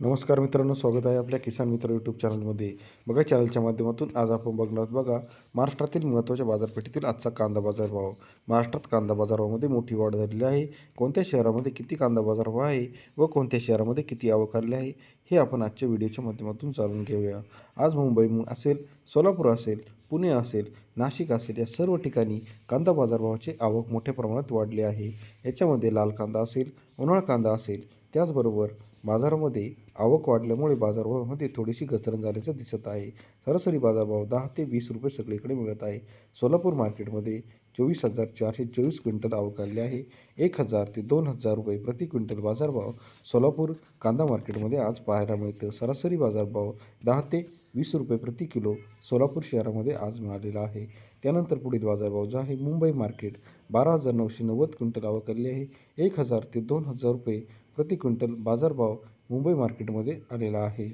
नमस्कार मित्रांनो स्वागत आहे आपल्या किसान मित्र यूट्यूब चॅनलमध्ये बघा चॅनलच्या माध्यमातून आज आपण बघणार बघा महाराष्ट्रातील महत्त्वाच्या बाजारपेठेतील आजचा कांदा बाजार भाव. महाराष्ट्रात कांदा बाजारभावामध्ये मोठी वाढ झालेली आहे. कोणत्या शहरामध्ये किती कांदा बाजार भाव आहे व कोणत्या शहरामध्ये किती आवक आली आहे हे आपण आजच्या व्हिडिओच्या माध्यमातून जाणून घेऊया. आज मुंबई असेल सोलापूर असेल पुणे असेल नाशिक असेल या सर्व ठिकाणी कांदा बाजारभावाची आवक मोठ्या प्रमाणात वाढली आहे. याच्यामध्ये लाल कांदा असेल उन्हाळ कांदा असेल त्याचबरोबर बाजारामध्ये आवक वाढल्यामुळे बाजारभावामध्ये थोडीशी घसरण झाल्याचं दिसत आहे. सरासरी बाजारभाव दहा ते वीस रुपये सगळीकडे मिळत आहे. सोलापूर मार्केटमध्ये चोवीस हजार चारशे चोवीस क्विंटल आवक आली आहे. एक हजार ते दोन हजार रुपये प्रति क्विंटल बाजारभाव सोलापूर कांदा मार्केटमध्ये आज पाहायला मिळतं. सरासरी बाजारभाव दहा ते वीस रुपये प्रति किलो सोलापूर शहरामध्ये आज मिळालेला आहे. त्यानंतर पुढील बाजारभाव जो आहे मुंबई मार्केट बारा हजार नऊशे नव्वद क्विंटल आवक आहे. एक हजार ते दोन हजार रुपये प्रति क्विंटल बाजारभाव मुंबई मार्केटमध्ये आलेला आहे.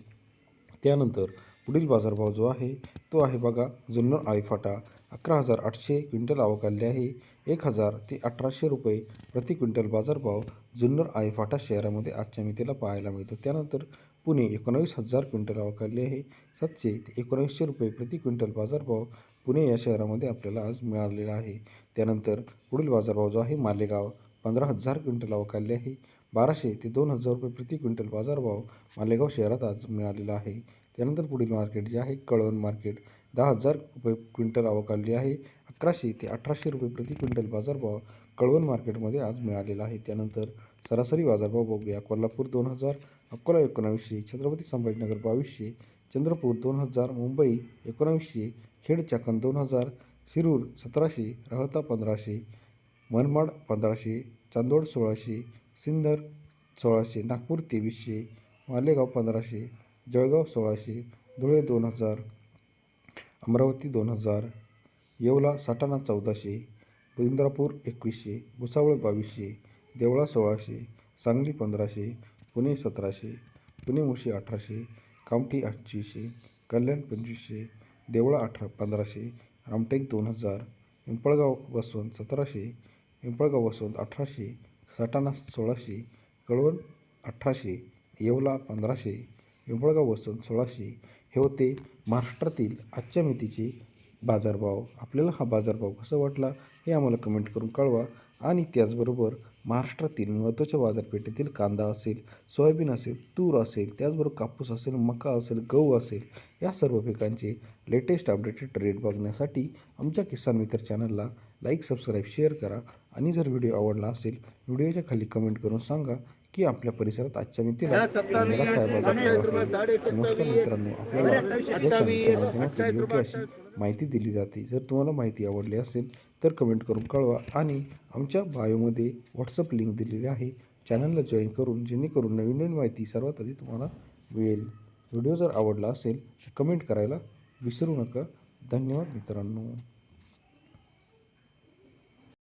त्यानंतर पुढील बाजारभाव जो आहे तो आहे बघा जुन्नर आळीफाटा अकरा हजार आठशे क्विंटल आवक आहे. एक हजार ते अठराशे रुपये प्रति क्विंटल बाजारभाव जुन्नर आळीफाटा शहरामध्ये आजच्या मितीला पाहायला मिळतो. त्यानंतर पुणे एकोणावीस हजार क्विंटल आवक आहे. सातशे ते एकोणावीसशे रुपये प्रति क्विंटल बाजारभाव पुणे या शहरामध्ये आपल्याला आज मिळालेला आहे. त्यानंतर पुढील बाजारभाव जो आहे मालेगाव. पंधरा हजार क्विंटल आवक आहे. बाराशे ते दोन हजार रुपये प्रति क्विंटल बाजारभाव मालेगाव शहरात आज मिळालेला आहे. त्यानंतर पुढील मार्केट जे आहे कळवण मार्केट. दहा हजार रुपये क्विंटल आवक आहे. अकराशे ते अठराशे रुपये प्रति क्विंटल बाजारभाव कळवण मार्केटमध्ये आज मिळालेला आहे. त्यानंतर सरासरी बाजारभाव बघूया. कोल्हापूर दोन हजार अकोला एकोणावीसशे छत्रपती संभाजीनगर बावीसशे चंद्रपूर दोन हजार मुंबई एकोणावीसशे खेड चाकण दोन हजार शिरूर सतराशे राहता पंधराशे मनमाड पंधराशे चांदोड सोळाशे सिन्नर सोळाशे नागपूर तेवीसशे मालेगाव पंधराशे जळगाव सोळाशे धुळे दोन हजार अमरावती दोन हजार येवला साठाणा चौदाशे इंद्रापूर एकवीसशे भुसावळ बावीसशे देवळा सोळाशे सांगली पंधराशे पुणे सतराशे पुणे मुशी अठराशे कामठी आठशेशे कल्याण पंचवीसशे देवळा अठरा पंधराशे रामटेक दोन हजार पिंपळगाव वसवंत सतराशे पिंपळगाव वसंत अठराशे सटाणा सोळाशे कळवण अठराशे येवला पंधराशे पिंपळगाव वसंत सोळाशे हे होते महाराष्ट्रातील आजच्या मितीचे बाजारभाव आपल्याला हा बाजारभाव कसा वाटला हे आम्हाला कमेंट करून कळवा. आणि त्याचबरोबर महाराष्ट्रातील महत्त्वाच्या बाजारपेठेतील कांदा असेल सोयाबीन असेल तूर असेल त्याचबरोबर कापूस असेल मका असेल गहू असेल या सर्व पिकांचे लेटेस्ट अपडेटेड रेट बघण्यासाठी आमच्या किसान मित्र चॅनलला लाईक सबस्क्राईब शेअर करा. आणि जर व्हिडिओ आवडला असेल व्हिडिओच्या खाली कमेंट करून सांगा. की आपल्या परिसरात आजच्या मितीला नमस्कार मित्रांनो आपल्याला या चॅनलच्या माध्यमातून योग्य अशी माहिती दिली जाते. जर तुम्हाला माहिती आवडली असेल तर कमेंट करून कळवा आणि आमच्या बायोमध्ये व्हॉट्सअप लिंक दिलेली आहे. चॅनलला जॉईन करून जेणेकरून नवीन नवीन माहिती सर्वात आधी तुम्हाला मिळेल. व्हिडिओ जर आवडला असेल तर कमेंट करायला विसरू नका. धन्यवाद मित्रांनो.